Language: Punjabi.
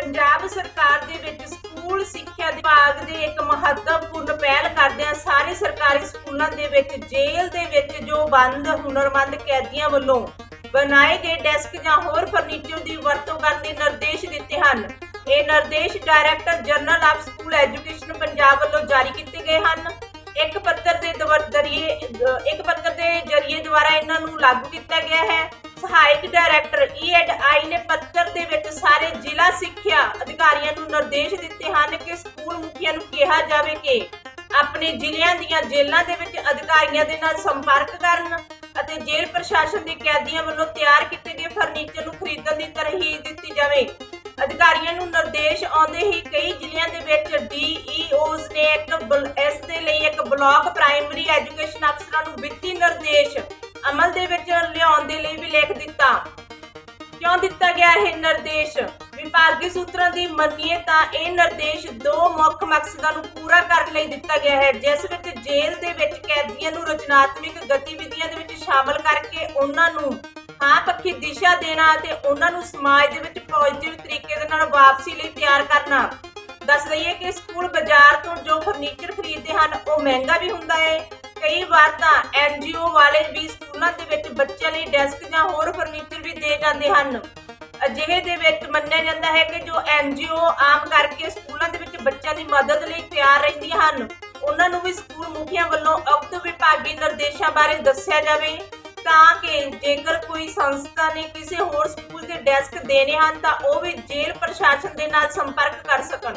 ਪੰਜਾਬ ਸਰਕਾਰ ਦੇ ਵਿੱਚ ਸਕੂਲ ਸਿੱਖਿਆ ਵਿਭਾਗ ਦੇ ਇੱਕ ਮਹੱਤਵਪੂਰਨ ਪਹਿਲ ਕਰਦਿਆਂ ਸਾਰੇ ਸਰਕਾਰੀ ਸਕੂਲਾਂ ਦੇ ਵਿੱਚ, ਜੇਲ੍ਹ ਦੇ ਵਿੱਚ ਜੋ ਬੰਦ, ਹੁਨਰਮੰਦ ਕੈਦੀਆਂ ਵੱਲੋਂ ਬਣਾਏ ਗਏ ਡੈਸਕ ਜਾਂ ਹੋਰ ਫਰਨੀਚਰ ਦੀ ਵਰਤੋਂ ਕਰਨ ਦੇ ਨਿਰਦੇਸ਼ ਦਿੱਤੇ ਹਨ। ਇਹ ਨਿਰਦੇਸ਼ director general of school education Punjab ਵੱਲੋਂ ਜਾਰੀ ਕੀਤੇ ਗਏ ਹਨ। ਇੱਕ ਪੱਤਰ ਦੇ ਦਵਰ- ਇੱਕ ਪੱਤਰ ਦੇ ਜਰੀਏ ਦੁਆਰਾ ਇਹਨਾਂ ਨੂੰ ਲਾਗੂ ਕੀਤਾ ਗਿਆ ਹੈ। ਸਹਾਇਕ ਡਾਇਰੈਕਟਰ ਈ ਐਡ ਆਈ ਨੇ ਪੱਤਰ ਦੇ ਜ਼ਿਲ੍ਹਾ ਸਿੱਖਿਆ ਅਧਿਕਾਰੀਆਂ ਨੂੰ ਨਿਰਦੇਸ਼ ਦਿੱਤੇ ਹਨ ਕਿ ਸਕੂਲ ਮੁਖੀਆਂ ਨੂੰ ਕਿਹਾ ਜਾਵੇ ਕਿ ਆਪਣੇ ਜ਼ਿਲ੍ਹਿਆਂ ਦੀਆਂ ਜੇਲ੍ਹਾਂ ਦੇ ਵਿੱਚ ਅਧਿਕਾਰੀਆਂ ਦੇ ਨਾਲ ਸੰਪਰਕ ਕਰਨ ਅਤੇ ਜੇਲ੍ਹ ਪ੍ਰਸ਼ਾਸਨ ਦੇ ਕੈਦੀਆਂ ਵੱਲੋਂ ਤਿਆਰ ਕੀਤੇ ਗਏ ਫਰਨੀਚਰ ਨੂੰ ਖਰੀਦਣ ਦੀ ਤਰਹੀਦ ਦਿੱਤੀ ਜਾਵੇ। ਅਧਿਕਾਰੀਆਂ ਨੂੰ ਨਿਰਦੇਸ਼ ਆਉਂਦੇ ਹੀ ਕਈ ਜ਼ਿਲ੍ਹਿਆਂ ਦੇ ਵਿੱਚ ਡੀਈਓਜ਼ ਨੇ ਇੱਕ ਇਸ ਦੇ ਲਈ ਇੱਕ ਬਲਾਕ ਪ੍ਰਾਇਮਰੀ ਐਜੂਕੇਸ਼ਨ ਅਫਸਰਾਂ ਨੂੰ ਵਿੱਤੀ ਨਿਰਦੇਸ਼ ਅਮਲ ਦੇ ਵਿੱਚ ਲਿਆਉਣ ਦੇ ਲਈ ਵੀ ਲਿਖ ਦਿੱਤਾ। ਕਿਉਂ ਦਿੱਤਾ ਗਿਆ ਇਹ ਨਿਰਦੇਸ਼? ਵਿਭਾਗੀ ਸੂਤਰਾਂ ਦੀ ਮੰਨੀਏ ਤਾਂ ਇਹ ਨਿਰਦੇਸ਼ ਦੋ ਮੁੱਖ ਮਕਸਦਾਂ ਨੂੰ ਪੂਰਾ ਕਰਨ ਲਈ ਦਿੱਤਾ ਗਿਆ ਹੈ, ਜਿਸ ਵਿੱਚ ਜੇਲ੍ਹ ਦੇ ਵਿੱਚ ਕੈਦੀਆਂ ਨੂੰ ਰਚਨਾਤਮਕ ਗਤੀਵਿਧੀਆਂ ਦੇ ਵਿੱਚ ਸ਼ਾਮਲ ਕਰਕੇ ਉਹਨਾਂ ਨੂੰ ਹਾਂ ਪੱਖੀ ਦਿਸ਼ਾ ਦੇਣਾ ਅਤੇ ਉਹਨਾਂ ਨੂੰ ਸਮਾਜ ਦੇ ਵਿੱਚ ਪੋਜ਼ਿਟਿਵ ਤਰੀਕੇ ਦੇ ਨਾਲ ਵਾਪਸੀ ਲਈ ਤਿਆਰ ਕਰਨਾ। ਦੱਸ ਦਈਏ ਕਿ ਸਕੂਲ ਬਾਜ਼ਾਰ ਤੋਂ ਜੋ ਫਰਨੀਚਰ ਖਰੀਦਦੇ ਹਨ, ਉਹ ਮਹਿੰਗਾ ਵੀ ਹੁੰਦਾ ਹੈ। ਕਈ ਵਾਰ ਤਾਂ ਐਨਜੀਓ ਵਾਲੇ ਵੀ ਸਕੂਲਾਂ ਦੇ ਵਿੱਚ ਬੱਚਿਆਂ ਲਈ ਡੈਸਕ ਜਾਂ ਹੋਰ ਫਰਨੀਚਰ ਵੀ ਦੇ ਜਾਂਦੇ ਹਨ। ਅਜਿਹੇ ਦੇ ਵਿੱਚ ਮੰਨਿਆ ਜਾਂਦਾ ਹੈ ਕਿ ਜੋ ਐਨਜੀਓ ਆਮ ਕਰਕੇ ਸਕੂਲਾਂ ਦੇ ਵਿੱਚ ਬੱਚਿਆਂ ਦੀ ਮਦਦ ਲਈ ਤਿਆਰ ਰਹਿੰਦੀਆਂ ਹਨ, ਉਹਨਾਂ ਨੂੰ ਵੀ ਸਕੂਲ ਮੁਖੀਆਂ ਵੱਲੋਂ ਉਕਤ ਵਿਭਾਗੀ ਨਿਰਦੇਸ਼ਾਂ ਬਾਰੇ ਦੱਸਿਆ ਜਾਵੇ। ਤਾਂ ਕਿ ਜੇਕਰ ਕੋਈ ਸੰਸਥਾ ਨੇ ਕਿਸੇ ਹੋਰ ਸਕੂਲ ਦੇ ਡੈਸਕ ਦੇਣੇ ਹਨ, ਤਾਂ ਉਹ ਵੀ ਜੇਲ੍ਹ ਪ੍ਰਸ਼ਾਸਨ ਦੇ ਨਾਲ ਸੰਪਰਕ ਕਰ ਸਕਣ।